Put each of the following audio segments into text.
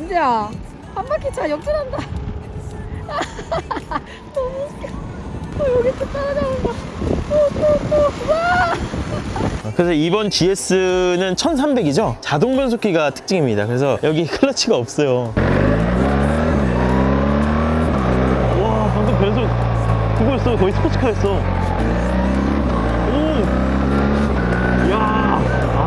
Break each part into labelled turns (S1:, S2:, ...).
S1: 민재야 한 바퀴 차 역전한다 너무 웃겨 어, 여기 또 따라잡는다 또또또 와
S2: 그래서 이번 GS는 1300이죠? 자동 변속기가 특징입니다. 그래서 여기 클러치가 없어요. 와, 방금 변속 그거였어. 거의 스포츠카였어.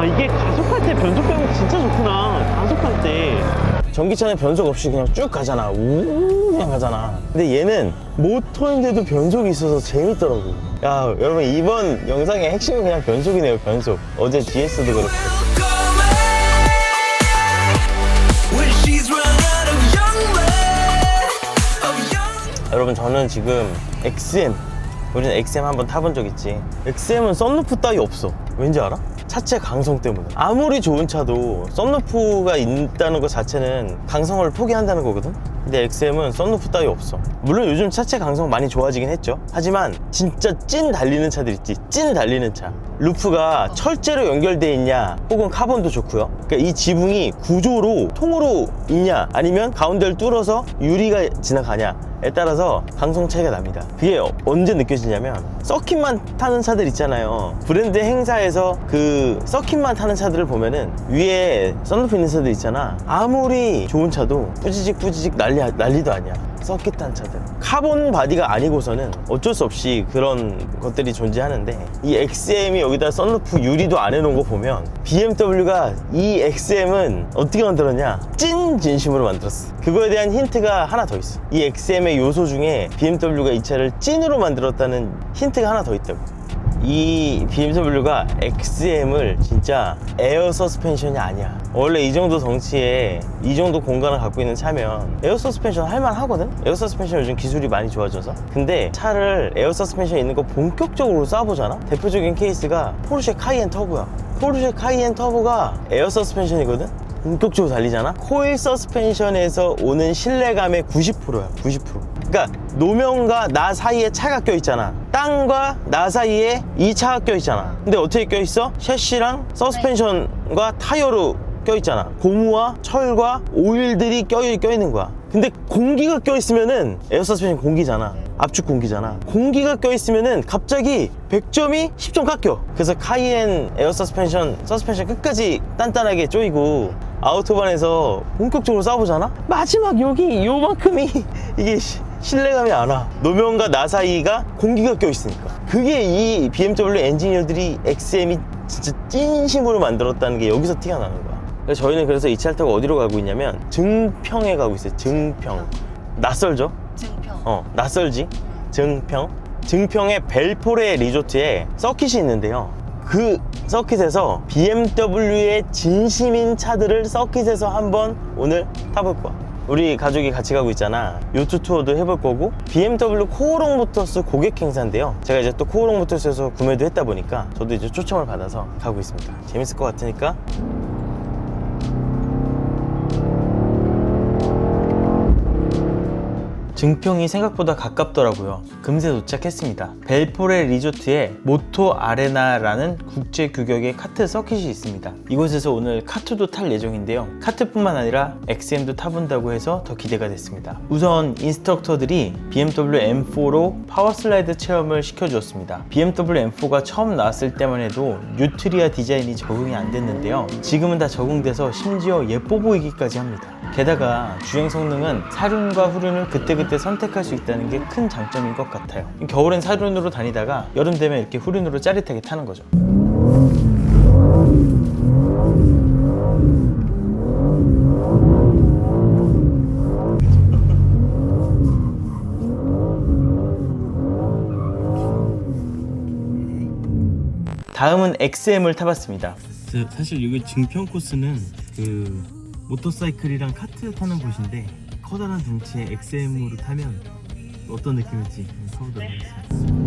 S2: 아, 이게 가속할 때 변속 감이 진짜 좋구나. 가속할 때. 전기차는 변속 없이 그냥 쭉 가잖아. 우 그냥 가잖아. 근데 얘는 모터인데도 변속이 있어서 재밌더라고. 야, 여러분 이번 영상의 핵심은 그냥 변속이네요, 변속. 어제 GS도 그렇고. 여러분 저는 지금 XM 우리는 XM 한번 타본 적 있지 XM은 썬루프 따위 없어 왠지 알아? 차체 강성 때문에. 아무리 좋은 차도 썬루프가 있다는 것 자체는 강성을 포기한다는 거거든 근데 XM은 썬루프 따위 없어 물론 요즘 차체 강성 많이 좋아지긴 했죠 하지만 진짜 찐 달리는 차들 있지 찐 달리는 차 루프가 철제로 연결돼 있냐 혹은 카본도 좋고요 그러니까 이 지붕이 구조로 통으로 있냐 아니면 가운데를 뚫어서 유리가 지나가냐 에 따라서 강성 차이가 납니다. 그게 어- 언제 느껴지냐면 서킷만 타는 차들 있잖아요. 브랜드 행사에서 그 서킷만 타는 차들을 보면은 위에 썬루프 있는 차들 있잖아. 아무리 좋은 차도 뿌지직 뿌지직 난리 난리도 아니야. 탄 차들. 카본 바디가 아니고서는 어쩔 수 없이 그런 것들이 존재하는데 이 XM이 여기다 썬루프 유리도 안 해놓은 거 보면 BMW가 이 XM은 어떻게 만들었냐? 찐 진심으로 만들었어. 그거에 대한 힌트가 하나 더 있어. 이 XM의 요소 중에 BMW가 이 차를 찐으로 만들었다는 힌트가 하나 더 있다고. 이 BMW가 XM을 진짜 에어 서스펜션이 아니야. 원래 이 정도 덩치에 이 정도 공간을 갖고 있는 차면 에어 서스펜션 할만 하거든? 에어 서스펜션 요즘 기술이 많이 좋아져서. 근데 차를 에어 서스펜션 있는 거 본격적으로 쏴보잖아? 대표적인 케이스가 포르쉐 카이엔 터보야. 포르쉐 카이엔 터보가 에어 서스펜션이거든? 본격적으로 달리잖아? 코일 서스펜션에서 오는 신뢰감의 90%야, 90%. 그러니까 노면과 나 사이에 차가 껴 있잖아. 땅과 나 사이에 이 차가 껴 있잖아. 근데 어떻게 껴 있어? 셰시랑 서스펜션과 타이어로 껴 있잖아. 고무와 철과 오일들이 껴, 껴 있는 거야. 근데 공기가 껴 있으면은 에어 서스펜션 공기잖아. 압축 공기잖아. 공기가 껴 있으면은 갑자기 100점이 10점 깎여. 그래서 카이엔 에어 서스펜션, 서스펜션 끝까지 단단하게 조이고 아우토반에서 본격적으로 싸우잖아? 마지막 여기 요만큼이 이게 시- 신뢰감이 안 와. 노면과 나 사이가 공기가 껴있으니까. 그게 이 BMW 엔지니어들이 XM이 진짜 찐심으로 만들었다는 게 여기서 티가 나는 거야. 그래서 저희는 그래서 이 차를 타고 어디로 가고 있냐면 증평에 가고 있어요. 증평. 낯설죠?
S1: 증평
S2: 어, 낯설지? 증평. 증평의 벨포레 리조트에 서킷이 있는데요. 그 서킷에서 BMW의 진심인 차들을 서킷에서 한번 오늘 타볼 거야. 우리 가족이 같이 가고 있잖아. 요트 투어도 해볼 거고, BMW 코오롱 모터스 고객 행사인데요. 제가 이제 또 코오롱 모터스에서 구매도 했다 보니까 저도 이제 초청을 받아서 가고 있습니다. 재밌을 것 같으니까 증평이 생각보다 가깝더라고요. 금세 도착했습니다. 벨포레 리조트에 모토 아레나라는 국제 규격의 카트 서킷이 있습니다. 이곳에서 오늘 카트도 탈 예정인데요. 카트뿐만 아니라 XM도 타본다고 해서 더 기대가 됐습니다. 우선 인스트럭터들이 BMW M4로 파워슬라이드 체험을 시켜주었습니다. BMW M4가 처음 나왔을 때만 해도 뉴트리아 디자인이 적응이 안 됐는데요. 지금은 다 적응돼서 심지어 예뻐 보이기까지 합니다. 게다가 주행 성능은 사륜과 후륜을 그때그때 선택할 수 있다는 게 큰 장점인 것 같아요. 겨울엔 사륜으로 다니다가 여름 되면 이렇게 후륜으로 짜릿하게 타는 거죠. 다음은 XM을 타봤습니다. 사실 여기 증평 코스는 그 모터사이클이랑 카트 타는 곳인데 커다란 덩치의 XM으로 타면 어떤 느낌일지 타보도록 하겠습니다.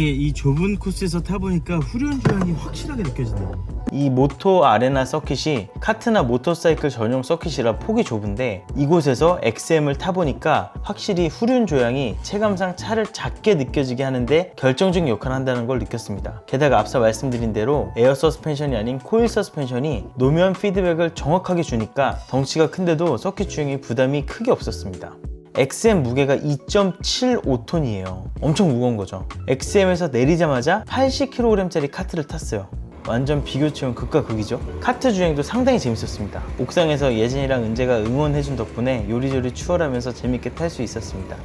S2: 이게 이 좁은 코스에서 타보니까 후륜 주행이 확실하게 느껴지네요. 이 모토 아레나 서킷이 카트나 모터사이클 전용 서킷이라 폭이 좁은데 이곳에서 XM을 타보니까 확실히 후륜 조향이 체감상 차를 작게 느껴지게 하는데 결정적인 역할을 한다는 걸 느꼈습니다. 게다가 앞서 말씀드린 대로 에어 서스펜션이 아닌 코일 서스펜션이 노면 피드백을 정확하게 주니까 덩치가 큰데도 서킷 주행이 부담이 크게 없었습니다. XM 무게가 2.75톤이에요. 엄청 무거운 거죠. XM에서 내리자마자 80kg짜리 카트를 탔어요. 완전 비교 체험 극과 극이죠. 카트 주행도 상당히 재밌었습니다. 옥상에서 예진이랑 은재가 응원해준 덕분에 요리조리 추월하면서 재밌게 탈 수 있었습니다.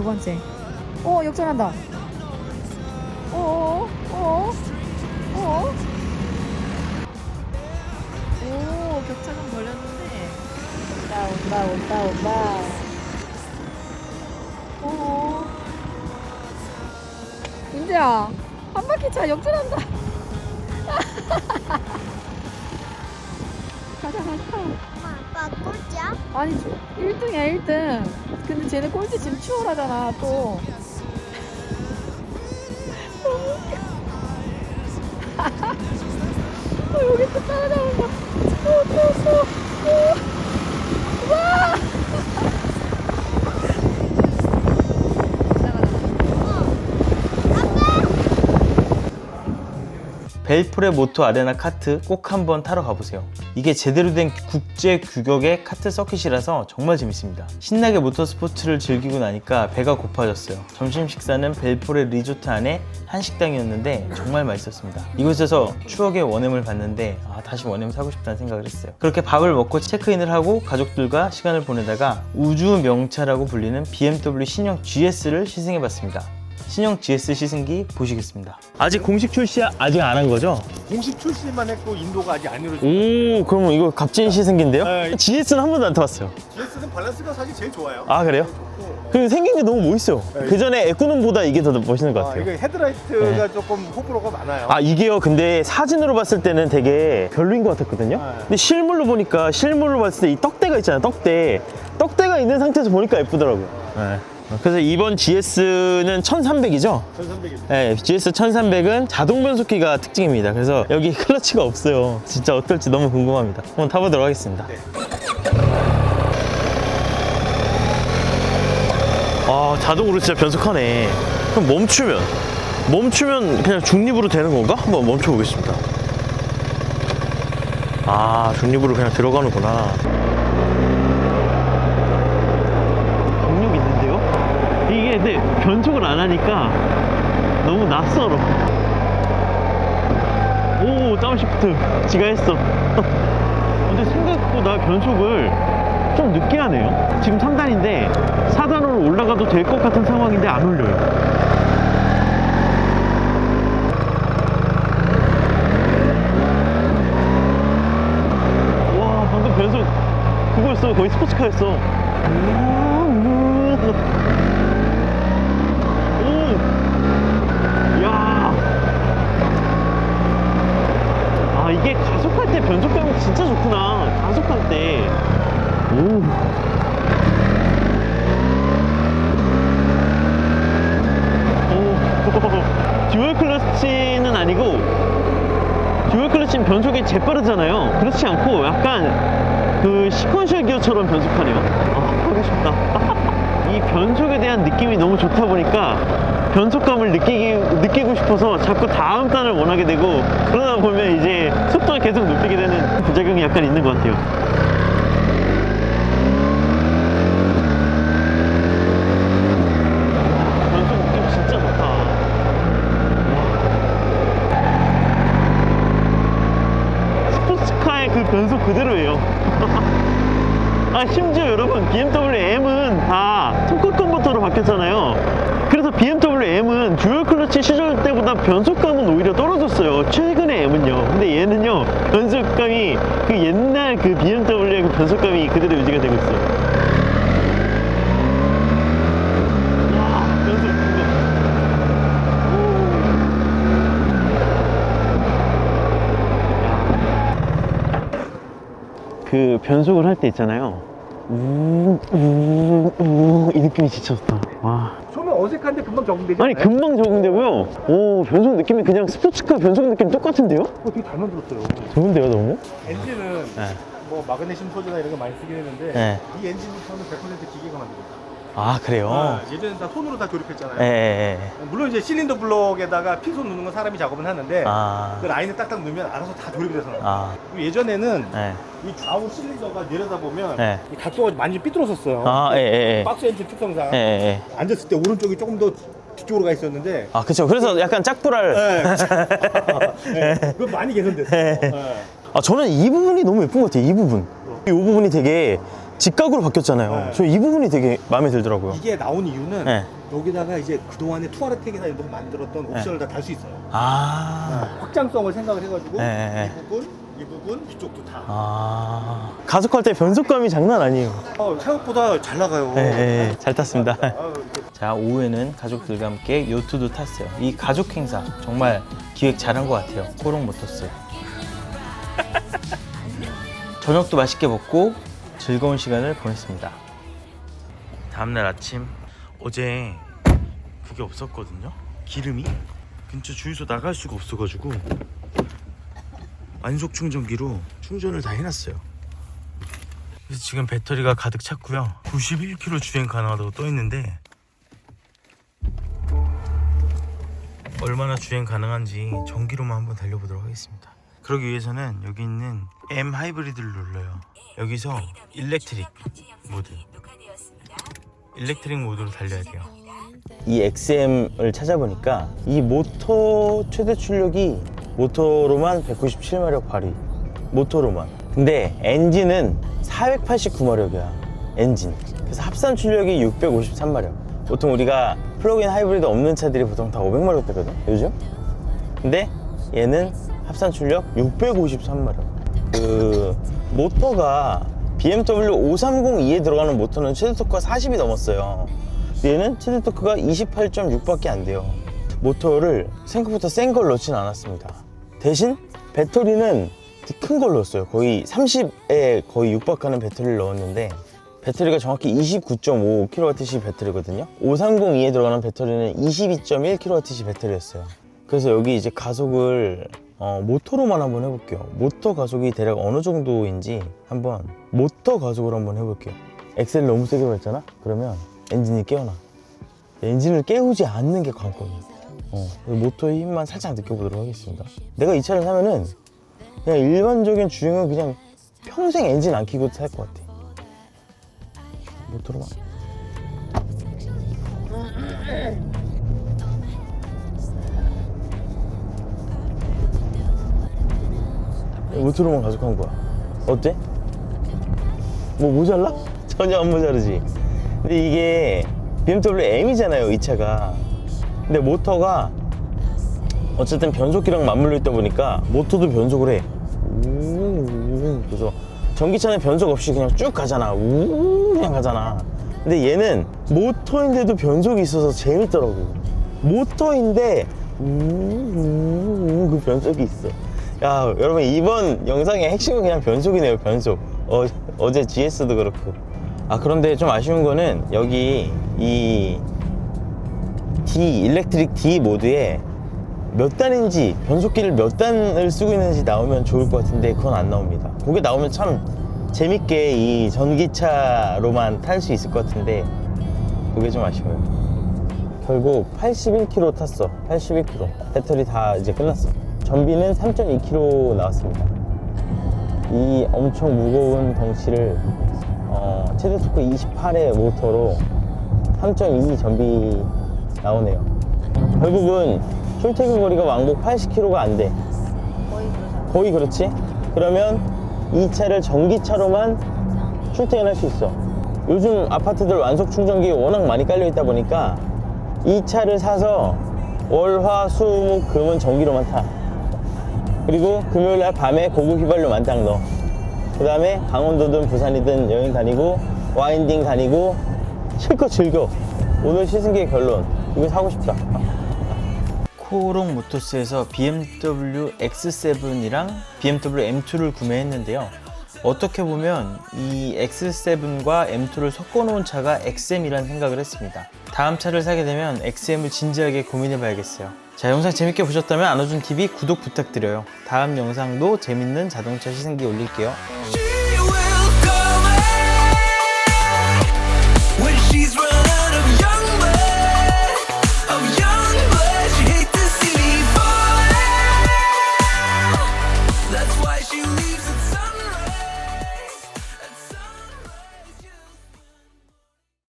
S3: 두 번째. 어, 역전한다. 어, 어, 어, 어. 오, 격차감 걸렸는데. 온다, 온다, 온다, 온다. 어. 은재야, 한 바퀴 차 역전한다. 가자, 가자.
S1: 엄마 꼴찌야?
S3: 아니 1등이야 1등 근데 쟤네 꼴찌 지금 추월하잖아 또
S2: 벨프레 모토 아레나 카트 꼭 한번 타러 가보세요. 이게 제대로 된 국제 규격의 카트 서킷이라서 정말 재밌습니다. 신나게 모터스포츠를 즐기고 나니까 배가 고파졌어요. 점심 식사는 벨프레 리조트 안에 한식당이었는데 정말 맛있었습니다. 이곳에서 추억의 원엠을 봤는데 아, 다시 원엠 사고 싶다는 생각을 했어요. 그렇게 밥을 먹고 체크인을 하고 가족들과 시간을 보내다가 우주 명차라고 불리는 BMW 신형 GS를 시승해봤습니다. 신형 GS 시승기 보시겠습니다. 아직 공식 출시 아직 안 한 거죠?
S4: 공식 출시만 했고 인도가 아직 안 이루어졌고
S2: 오, 그러면 이거 값진 시승기인데요?
S4: 네.
S2: GS는 한 번도 안 타봤어요.
S4: GS는 밸런스가 사실 제일 좋아요.
S2: 아, 그래요? 그리고 생긴 게 너무 멋있어요.
S4: 네.
S2: 그 전에 에코놈보다 이게 더 멋있는 것
S4: 아,
S2: 같아요.
S4: 이거 헤드라이트가 조금 호불호가 많아요.
S2: 아, 이게요. 근데 사진으로 봤을 때는 되게 별로인 것 같았거든요.
S4: 네.
S2: 근데 실물로 보니까 실물로 봤을 때 이 떡대가 있잖아요. 떡대. 떡대가 있는 상태에서 보니까 예쁘더라고요. 네. 그래서 이번 GS는 1300이죠?
S4: 1300입니다.
S2: 네, GS 1300은 자동 변속기가 특징입니다. 그래서 여기 클러치가 없어요. 진짜 어떨지 너무 궁금합니다. 한번 타보도록 하겠습니다.
S4: 네.
S2: 아, 자동으로 진짜 변속하네. 그럼 멈추면 멈추면 그냥 중립으로 되는 건가? 한번 멈춰 보겠습니다. 아, 중립으로 그냥 들어가는구나. 강력 있는데요? 이게 근데 변속을 안 하니까 너무 낯설어. 오, 다운시프트. 지가 했어. 근데 생각보다 변속을 좀 늦게 하네요. 지금 3단인데 4단으로 올라가도 될 것 같은 상황인데 안 올려요. 와, 방금 변속 그거였어. 거의 스포츠카였어. 오! 야! 아, 이게 가속할 때 변속감이 진짜 좋구나. 가속할 때. 오. 오. 듀얼 클러치는 아니고 듀얼 클러치는 변속이 재빠르잖아요. 그렇지 않고 약간 그 시퀀셜 기어처럼 변속하네요. 아, 하고 싶다. 이 변속에 대한 느낌이 너무 좋다 보니까 변속감을 느끼기, 느끼고 싶어서 자꾸 다음 단을 원하게 되고 그러다 보면 이제 속도가 계속 높이게 되는 부작용이 약간 있는 것 같아요. 변속 느낌 진짜 좋다. 스포츠카의 그 변속 그대로예요. 아 심지어 여러분 BMW M은 다 토크 컨버터로 바뀌었잖아요. 그래서 BMW M은 듀얼 클러치 시절 때보다 변속감은 오히려 떨어졌어요. 최근에 M은요. 근데 얘는요, 변속감이 그 옛날 그 BMW의 그 변속감이 그대로 유지가 되고 있어요. 와, 변속 이거. 그 변속을 할 때 있잖아요. 우우우이 느낌이 좋다. 와.
S4: 처음에 어색한데 금방 적응되지
S2: 아니
S4: 않아요?
S2: 금방 적응되고요. 오 변속 느낌이 그냥 스포츠카 변속 느낌 똑같은데요?
S4: 어, 되게 잘 만들었어요.
S2: 좋은데요 너무?
S4: 엔진은
S2: 네.
S4: 뭐 마그네슘 소재나 이런 거 많이 쓰긴 했는데
S2: 네.
S4: 이 엔진부터는 100% 기계가 만들었다.
S2: 아 그래요?
S4: 아, 예전에 다 손으로 다 조립했잖아요.
S2: 예, 예, 예.
S4: 물론 이제 실린더 블럭에다가 핀손 넣는 건 사람이 작업은 하는데
S2: 아,
S4: 그 라인을 딱딱 넣으면 알아서 다 조립이 돼서 나와요.
S2: 아,
S4: 그리고 예전에는
S2: 예.
S4: 이 좌우 실린더가 내려다 보면
S2: 네.
S4: 이 각도가 많이 삐뚤었었어요.
S2: 아, 예, 예, 예.
S4: 박스 엔진 특성상
S2: 예, 예, 예.
S4: 앉았을 때 오른쪽이 조금 더 뒤쪽으로 가 있었는데
S2: 아, 그쵸. 그래서 약간 짝불알.
S4: 네. 네. 그건 많이 개선됐어요. 네.
S2: 아, 저는 이 부분이 너무 예쁜 것 같아요. 이 부분. 이 부분이 되게 직각으로 바뀌었잖아요.
S4: 네.
S2: 저이 부분이 되게 마음에 들더라고요.
S4: 이게 나온 이유는
S2: 네.
S4: 여기다가 이제 그동안에 투아르텍이나 이런 데서 만들었던 옵션을 다 달 수 있어요.
S2: 아,
S4: 확장성을 생각을 해가지고
S2: 네, 네, 네.
S4: 이 부분, 이 부분, 이쪽도 다.
S2: 아. 가속할 때 변속감이 장난 아니에요.
S4: 어, 생각보다 잘 나가요.
S2: 예, 예, 예. 잘 탔습니다.
S4: 아, 이렇게
S2: 자, 오후에는 가족들과 함께 요트도 탔어요. 이 가족 행사 정말 기획 잘한 것 같아요. 코롱 모터스. 저녁도 맛있게 먹고 즐거운 시간을 보냈습니다. 다음날 아침 어제 그게 없었거든요. 기름이 근처 주유소 나갈 수가 없어가지고 완속 충전기로 충전을 다 해놨어요. 그래서 지금 배터리가 가득 찼고요. 91km 주행 가능하다고 떠 있는데 얼마나 주행 가능한지 전기로만 한번 달려보도록 하겠습니다. 그러기 위해서는 여기 있는 M 하이브리드를 눌러요. 여기서 일렉트릭 모드. 일렉트릭 모드로 달려야 돼요. 이 XM을 찾아보니까 이 모터 최대 출력이 모터로만 197마력 발휘. 모터로만. 근데 엔진은 489마력이야. 엔진. 그래서 합산 출력이 653마력. 보통 우리가 플러그인 하이브리드 없는 차들이 보통 다 500마력 되거든. 요즘. 근데 얘는 합산 출력 653마력. 그 모터가 BMW 530E에 들어가는 모터는 최대 토크가 40이 넘었어요. 얘는 최대 토크가 28.6밖에 안 돼요. 모터를 생각보다 센 걸 넣진 않았습니다. 대신 배터리는 큰 걸 넣었어요. 거의 30에 거의 육박하는 배터리를 넣었는데 배터리가 정확히 29.5kWh 배터리거든요. 530E에 들어가는 배터리는 22.1kWh 배터리였어요. 그래서 여기 이제 가속을 어, 모터로만 한번 해볼게요. 모터 가속이 대략 어느 정도인지 한번 모터 가속을 한번 해볼게요. 엑셀 너무 세게 밟잖아? 그러면 엔진이 깨어나. 엔진을 깨우지 않는 게 관건이에요. 어, 모터의 힘만 살짝 느껴보도록 하겠습니다. 내가 이 차를 사면은 그냥 일반적인 주행은 그냥 평생 엔진 안 켜고 살 것 같아. 모터로만. 모터로만 가속한 거야. 어때? 뭐 모자라? 전혀 안 모자르지. 근데 이게 BMW M이잖아요, 이 차가. 근데 모터가 어쨌든 변속기랑 맞물려 있다 보니까 모터도 변속을 해. 우 그래서 전기차는 변속 없이 그냥 쭉 가잖아. 우 그냥 가잖아. 근데 얘는 모터인데도 변속이 있어서 재밌더라고. 모터인데 우그 변속이 있어. 야 여러분 이번 영상의 핵심은 그냥 변속이네요. 변속. 어, 어제 GS도 그렇고. 아 그런데 좀 아쉬운 거는 여기 이 D 일렉트릭 D 모드에 몇 단인지 변속기를 몇 단을 쓰고 있는지 나오면 좋을 것 같은데 그건 안 나옵니다. 그게 나오면 참 재밌게 이 전기차로만 탈 수 있을 것 같은데 그게 좀 아쉬워요. 결국 81km 탔어. 81km. 배터리 다 이제 끝났어. 전비는 3.2km 나왔습니다. 이 엄청 무거운 덩치를 어, 최대 토크 28의 모터로 3.2 전비 나오네요. 결국은 출퇴근 거리가 왕복 80km가 안 돼. 거의 그렇지? 그러면 이 차를 전기차로만 출퇴근할 수 있어. 요즘 아파트들 완속 충전기 워낙 많이 깔려 있다 보니까 이 차를 사서 월 화 수 목 금은 전기로만 타 그리고 금요일 날 밤에 고급 휘발유만 딱 넣어 그 다음에 강원도든 부산이든 여행 다니고 와인딩 다니고 실컷 즐겨. 오늘 시승기의 결론. 이거 사고 싶다. 코오롱 모토스에서 BMW X7이랑 BMW M2를 구매했는데요 어떻게 보면 이 X7과 M2를 섞어놓은 차가 XM이라는 생각을 했습니다. 다음 차를 사게 되면 XM을 진지하게 고민해봐야겠어요. 자 영상 재밌게 보셨다면 안호준TV 구독 부탁드려요. 다음 영상도 재밌는 자동차 시승기 올릴게요